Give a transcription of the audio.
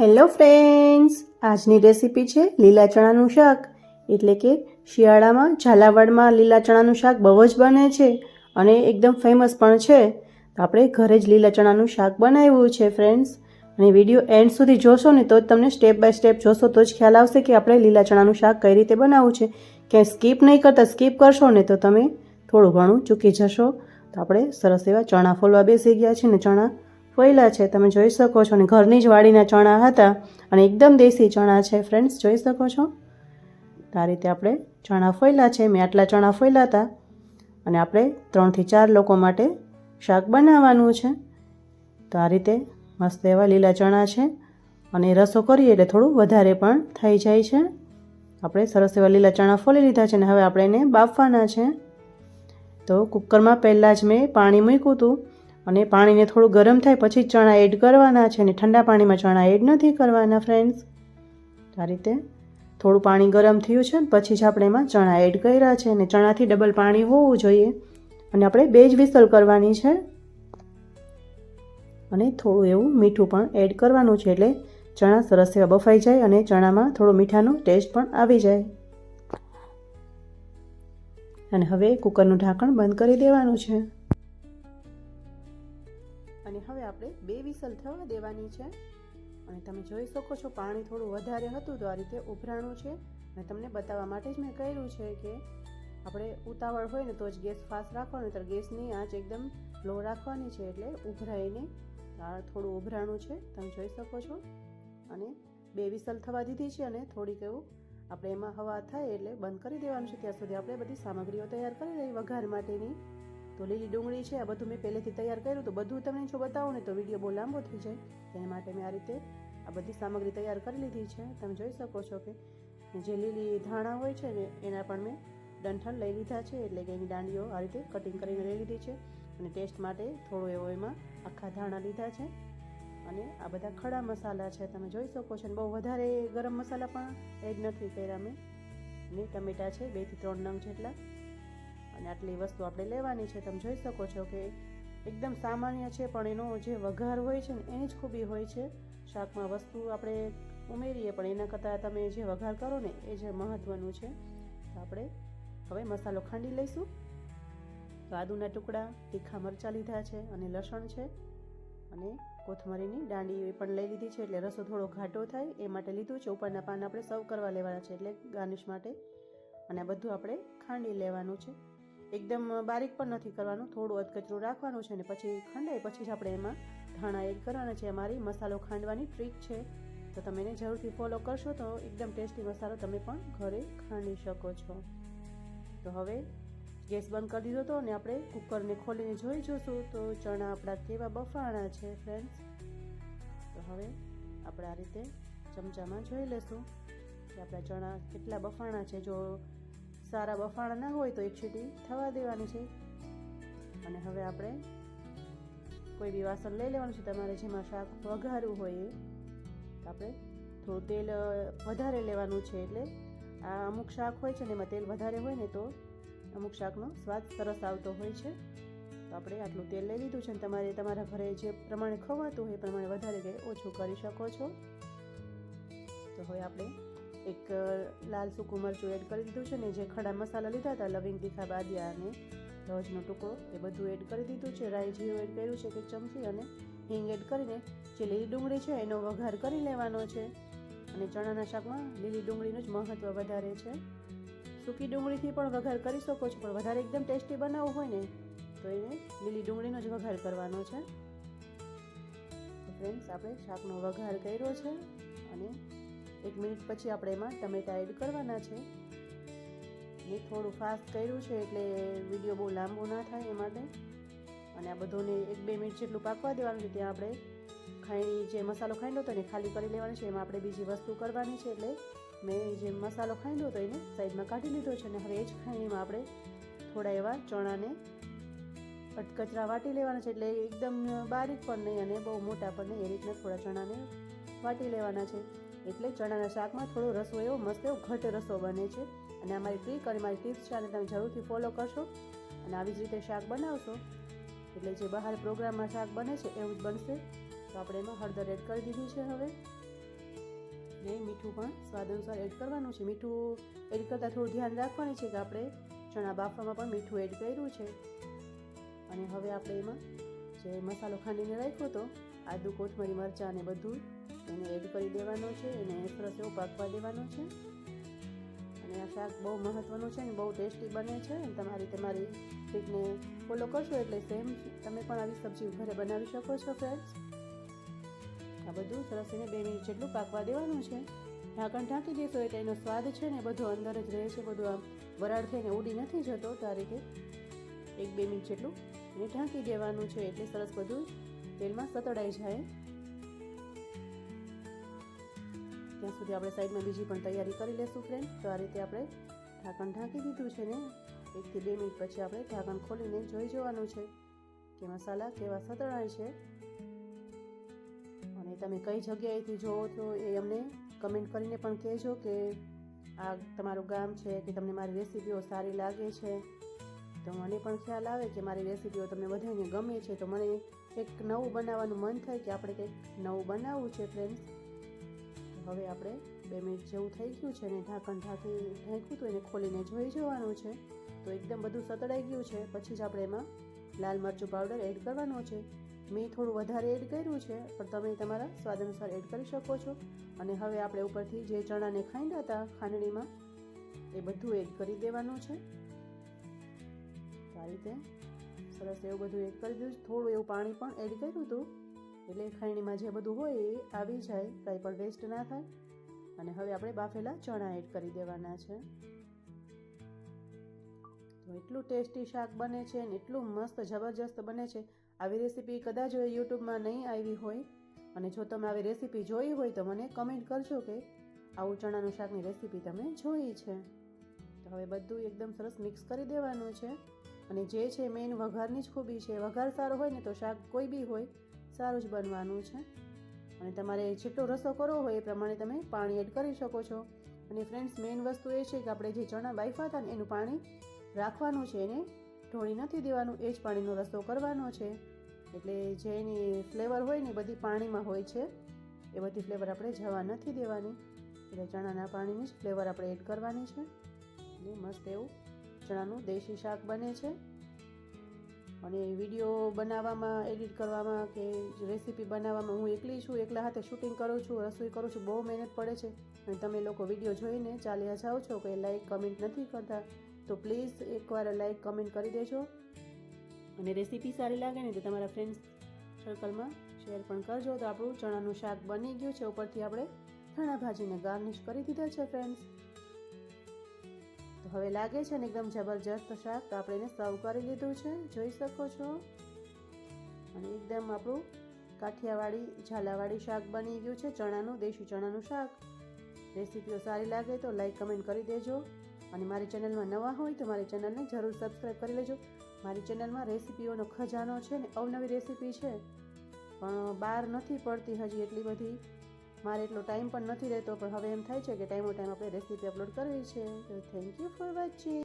Hello friends, આજની recipe છે લીલા ચણાનું શાક. એટલે કે શિયાળામાં ઝાલાવાડમાં લીલા ચણાનું શાક બહુ જ બને છે અને એકદમ ફેમસ પણ છે. તો આપણે ઘરે જ લીલા ચણાનું શાક બનાવ્યું છે ફ્રેન્ડ્સ. અને વીડિયો એન્ડ સુધી જોશો ને તો જ તમને સ્ટેપ બાય સ્ટેપ જોશો તો જ ખ્યાલ આવશે કે આપણે લીલા ચણાનું શાક કઈ રીતે બનાવવું છે. ક્યાંય સ્કીપ નહીં કરતા સ્કીપ કરશો ને તો તમે થોડું ઘણું ચૂકી જશો. તો આપણે સરસ એવા ચણા ફોલવા બેસી ગયા છે ને ચણા. ફોયલા છે, તમે જોઈ શકો છો. અને ઘરની જ વાડીના ચણા હતા અને એકદમ દેશી ચણા છે. ફ્રેન્ડ્સ, જોઈ શકો છો? આ રીતે આપણે ચણા ફોયલા છે. મેં આટલા ચણા ફોયલા હતા. અને આપણે ત્રણથી ચાર લોકો માટે શાક બનાવવાનું છે. તો આ રીતે મસ્ત એવા લીલા ચણા છે. અને રસો કરીએ એટલે થોડું વધારે પણ થઈ જાય છે. આપણે સરસ એવા લીલા ચણા ફોલી લીધા છે અને હવે આપણે એને બાફવાના છે. તો કુકરમાં પહેલાં જ મેં પાણી મૂક્યું હતું. અને પાણીને થોડું ગરમ થાય પછી ચણા એડ કરવાના છે અને ઠંડા પાણીમાં ચણા એડ નથી કરવાના ફ્રેન્ડ્સ આ રીતે થોડું પાણી ગરમ થયું છે ને પછી જ આપણે એમાં ચણા એડ કર્યા છે અને ચણાથી ડબલ પાણી હોવું જોઈએ. અને આપણે બે જ વિસલ કરવાની છે. અને થોડું એવું મીઠું પણ એડ કરવાનું છે એટલે ચણા સરસ એવા બફાઈ જાય અને ચણામાં થોડો મીઠાનો ટેસ્ટ પણ આવી જાય. અને હવે કુકરનું ઢાંકણ બંધ કરી દેવાનું છે. આપણે બે વિસલ થવા દેવાની છે. અને તમે જોઈ શકો છો પાણી થોડું વધારે હતું તો આ રીતે ઉભરાણું છે. અને તમને બતાવવા માટે જ મેં કર્યું છે કે આપણે ઉતાવળ હોય ને તો જ ગેસ ફાસ્ટ રાખવાનો તો ગેસની આંચ એકદમ લો રાખવાની છે એટલે ઉભરાઈને આ થોડું ઉભરાણું છે, તમે જોઈ શકો છો. અને બે વિસલ થવા દીધી છે અને થોડીક એવું આપણે એમાં હવા થાય એટલે બંધ કરી દેવાનું છે. ત્યાં સુધી આપણે બધી સામગ્રીઓ તૈયાર કરી લઈએ વઘાર માટેની. તો લીલી ડુંગળી છે, આ બધું મેં પહેલેથી તૈયાર કર્યું, તો બધું તમને જો બતાવો ને તો વીડિયો બહુ લાંબો થઈ જાય. તેના માટે મેં આ રીતે આ બધી સામગ્રી તૈયાર કરી લીધી છે. તમે જોઈ શકો છો કે જે લીલી ધાણા હોય છે ને, એના પણ મેં ડંઠણ લઈ લીધા છે, એટલે કે એની દાંડીઓ આ રીતે કટિંગ કરીને લઈ લીધી છે. અને ટેસ્ટ માટે થોડો એવો એમાં આખા ધાણા લીધા છે. અને આ બધા ખડા મસાલા છે, તમે જોઈ શકો છો અને બહુ વધારે ગરમ મસાલા પણ એડ નથી કર્યા મેં. અને ટમેટા છે બેથી ત્રણ નંગ જેટલા. અને આટલી વસ્તુ આપણે લેવાની છે, તમે જોઈ શકો છો કે એકદમ સામાન્ય છે, પણ એનો જે વઘાર હોય છે ને, એની જ ખૂબી હોય છે. શાકમાં વસ્તુ આપણે ઉમેરીએ, પણ એના કરતાં તમે જે વઘાર કરો ને, એ જે મહત્ત્વનું છે. તો આપણે હવે મસાલો ખાંડી લઈશું. તો આદુના ટુકડા, તીખા મરચાં લીધા છે અને લસણ છે. અને કોથમરીની દાંડી પણ લઈ લીધી છે, એટલે રસો થોડો ઘાટો થાય, એ માટે લીધું છે. ઉપરના પાન આપણે સર્વ કરવા લેવાના છે, એટલે ગાર્નિશ માટે. અને બધું આપણે ખાંડી લેવાનું છે. એકદમ બારીક પણ નથી કરવાનું, થોડું અધકચરું રાખવાનું છે ને પછી ખંડાય, પછી જ આપણે એમાં ધાણા એડ કરવાના છે. અમારી મસાલો ખાંડવાની ટ્રીક છે. તો તમે એને જરૂરથી ફોલો કરશો તો એકદમ ટેસ્ટી મસાલો તમે પણ ઘરે ખાંડી શકો છો. તો હવે ગેસ બંધ કરી દીધો હતો અને આપણે કુકરને ખોલીને જોઈ જોશું તો ચણા આપણા કેવા બફાણા છે ફ્રેન્ડ્સ તો હવે આપણે આ રીતે ચમચામાં જોઈ લેશું કે આપણા ચણા કેટલા બફાણા છે. જો સારા બફાણા ના હોય તો એક સીટી થવા દેવાની છે. અને હવે આપણે કોઈ બી વાસણ લઈ લેવાનું છે. તમારે જેમાં શાક વઘારવું હોય એ આપણે થોડું તેલ વધારે લેવાનું છે એટલે આ અમુક શાક હોય છે ને એમાં તેલ વધારે હોય ને તો અમુક શાકનો સ્વાદ સરસ આવતો હોય છે. તો આપણે આટલું તેલ લઈ લીધું છે ને તમારે તમારા ઘરે જે પ્રમાણે ખવાતું હોય એ પ્રમાણે વધારે કે ઓછું કરી શકો છો. તો હવે આપણે એક લાલ સૂકું મરચું એડ કરી દીધું છે ને જે ખડા મસાલા લીધા હતા, લવિંગ તીખા બાદિયા અને રજનો ટુકડો, એ બધું એડ કરી દીધું છે. રાઈ જીરું એડ કર્યું છે કે ચમચી અને હિંગ એડ કરીને જે લીલી ડુંગળી છે એનો વઘાર કરી લેવાનો છે. અને ચણાના શાકમાં લીલી ડુંગળીનું જ મહત્ત્વ વધારે છે. સૂકી ડુંગળીથી પણ વઘાર કરી શકો છો, પણ વધારે એકદમ ટેસ્ટી બનાવવું હોય ને, તો એને લીલી ડુંગળીનો જ વઘાર કરવાનો છે. ફ્રેન્ડ્સ આપણે શાકનો વઘાર કર્યો છે અને એક મિનિટ પછી આપણે એમાં ટમેટા એડ કરવાના છે. મેં થોડું ફાસ્ટ કર્યું છે એટલે વીડિયો બહુ લાંબો ના થાય એ માટે. અને આ બધોને એક બે મિનિટ જેટલું પાકવા દેવાનું છે ત્યાં આપણે ખાંડી જે મસાલો ખાંડ્યો હતો ને ખાલી કરી લેવાનો છે. એમાં આપણે બીજી વસ્તુ કરવાની છે એટલે મેં જે મસાલો ખાંડ્યો હતો એને સાઈડમાં કાઢી લીધો છે અને હવે એ જ ખાંડીમાં આપણે થોડા એવા ચણાને અટકચરા વાટી લેવાના છે. એટલે એકદમ બારીક પણ નહીં અને બહુ મોટા પણ નહીં, એ રીતના થોડા ચણાને વાટી લેવાના છે. એટલે ચણાના શાકમાં થોડો રસો એવો મસ્ત એવો ઘટ રસો બને છે. અને અમારી મારી ટ્રીક અને મારી ટિપ્સ છે અને તમે જરૂરથી ફોલો કરશો. અને આવી જ રીતે શાક બનાવશો. એટલે જે બહાર પ્રોગ્રામમાં શાક બને છે, એવું જ બનશે. તો આપણે એમાં હળદર એડ કરી દીધી છે હવે. ને મીઠું પણ સ્વાદ અનુસાર એડ કરવાનું છે. મીઠું એડ કરતાં થોડું ધ્યાન રાખવાનું છે કે આપણે ચણા બાફવામાં પણ મીઠું એડ કર્યું છે. અને હવે આપણે એમાં જે મસાલો ખાંડીને રાખ્યો હતો આદુ, કોથમરી, મરચાં અને બધું એને એડ કરી દેવાનો છે, એને સરસ એવો પાકવા દેવાનો છે. અને આ શાક બહુ મહત્ત્વનું છે ને બહુ ટેસ્ટી બને છે. અને તમારી તમારી ટ્રીકને ફોલો કરશો એટલે સેમ તમે પણ આવી સબ્જી ઘરે બનાવી શકો છો ફ્રેન્ડ્સ આ બધું સરસ એને બે મિનિટ જેટલું પાકવા દેવાનું છે. ઢાંકણ ઢાંકી દેશો એટલે એનો સ્વાદ છે ને બધો અંદર જ રહે છે. બધું આમ વરાળ થઈને ઉડી નથી જતો તો આ એક બે મિનિટ જેટલું એને ઢાંકી દેવાનું છે એટલે સરસ બધું તેલમાં સતડાઈ જાય. ત્યાં સુધી આપણે સાઈડમાં બીજી પણ તૈયારી કરી લેશું ફ્રેન્ડ તો આ રીતે આપણે ઢાંકણ ઢાંકી દીધું છે ને, એકથી બે મિનિટ પછી આપણે ઢાંકણ ખોલીને જોઈ જવાનું છે કે મસાલા કેવા સતળાય છે. અને તમે કઈ જગ્યાએથી જોવો છો એ અમને કમેન્ટ કરીને પણ કહેજો કે આ તમારું ગામ છે, કે તમને મારી રેસીપીઓ સારી લાગે છે. તો મને પણ ખ્યાલ આવે કે મારી રેસીપીઓ તમને બધાને ગમે છે. તો મને એક નવું બનાવવાનું મન થાય કે આપણે કંઈક નવું બનાવવું છે ફ્રેન્ડ્સ હવે આપણે બે મિનિટ જેવું થઈ ગયું છે ને ઢાંકણ ઢાંકી ઢાંક્યું તો એને ખોલીને જોઈ જવાનું છે. તો એકદમ બધું સતડાઈ ગયું છે. પછી જ આપણે એમાં લાલ મરચું પાવડર એડ કરવાનો છે. મેં થોડું વધારે એડ કર્યું છે, પણ તમે તમારા સ્વાદ અનુસાર એડ કરી શકો છો. અને હવે આપણે ઉપરથી જે ચણાને ખાંડ્યા હતા, ખાંડણીમાં, એ બધું એડ કરી દેવાનું છે. આ રીતે સરસ એવું બધું એડ કરી દીધું થોડું એવું પાણી પણ એડ કર્યું હતું. એટલે ખાંડણીમાં જે બધું હોય એ આવી જાય, કાંઈ પણ વેસ્ટ ના થાય. અને હવે આપણે બાફેલા ચણા એડ કરી દેવાના છે. તો એટલું ટેસ્ટી શાક બને છે અને એટલું મસ્ત જબરજસ્ત બને છે. આવી રેસીપી કદાચ યુટ્યુબમાં નહીં આવી હોય. અને જો તમે આવી રેસીપી જોઈ હોય તો મને કમેન્ટ કરજો કે આવું ચણાનું શાકની રેસીપી તમે જોઈ છે. તો હવે બધું એકદમ સરસ મિક્સ કરી દેવાનું છે. અને જે છે મેઇન વઘારની જ ખૂબી છે. વઘાર સારો હોય ને તો શાક કોઈ બી હોય સારું જ બનવાનું છે. અને તમારે જેટલો રસો કરવો હોય એ પ્રમાણે તમે પાણી એડ કરી શકો છો. અને ફ્રેન્ડ્સ મેઇન વસ્તુ એ છે કે આપણે જે ચણા બાફા હતા ને એનું પાણી રાખવાનું છે એને ઢોળી નથી દેવાનું, એ જ પાણીનો રસો કરવાનો છે. એટલે જે એની ફ્લેવર હોય ને બધી પાણીમાં હોય છે. એ બધી ફ્લેવર આપણે જવા નથી દેવાની. એટલે ચણાના પાણીની જ ફ્લેવર આપણે એડ કરવાની છે. અને મસ્ત એવું ચણાનું દેશી શાક બને છે. અને વીડિયો બનાવવામાં, એડિટ કરવામાં કે રેસીપી બનાવવામાં હું એકલી છું, એકલા હાથે શૂટિંગ કરું છું, રસોઈ કરું છું, બહુ મહેનત પડે છે. અને તમે લોકો વીડિયો જોઈને ચાલ્યા જાઓ છો કે લાઈક કમેન્ટ નથી કરતા, તો પ્લીઝ એકવાર લાઈક કમેન્ટ કરી દેજો. અને રેસીપી સારી લાગે ને તો તમારા ફ્રેન્ડ્સ સર્કલમાં શેર પણ કરજો. તો આપણું ચણાનું શાક બની ગયું છે, ઉપરથી આપણે ધાણા ભાજીને ગાર્નિશ કરી દીધા છે ફ્રેન્ડ્સ હવે લાગે છે ને એકદમ જબરજસ્ત શાક તો આપણે એને સર્વ કરી લીધું છે. જોઈ શકો છો. અને એકદમ આપણું કાઠિયાવાડી, ઝાલાવાડી શાક બની ગયું છે. ચણાનું, દેશી ચણાનું શાક. રેસીપીઓ સારી લાગે તો લાઈક, કમેન્ટ કરી દેજો. અને મારી ચેનલમાં નવા હોય તો મારી ચેનલને જરૂર સબસ્ક્રાઈબ કરી લેજો. મારી ચેનલમાં રેસીપીઓનો ખજાનો છે ને અવનવી રેસીપી છે. પણ બહાર નથી પડતી હજી એટલી બધી. મારે એટલો ટાઈમ પણ નથી રહેતો, પણ હવે એમ થાય છે કે ટાઈમો ટાઈમ આપણે રેસીપી અપલોડ કરવી છે. તો થેન્ક યુ ફોર વોચિંગ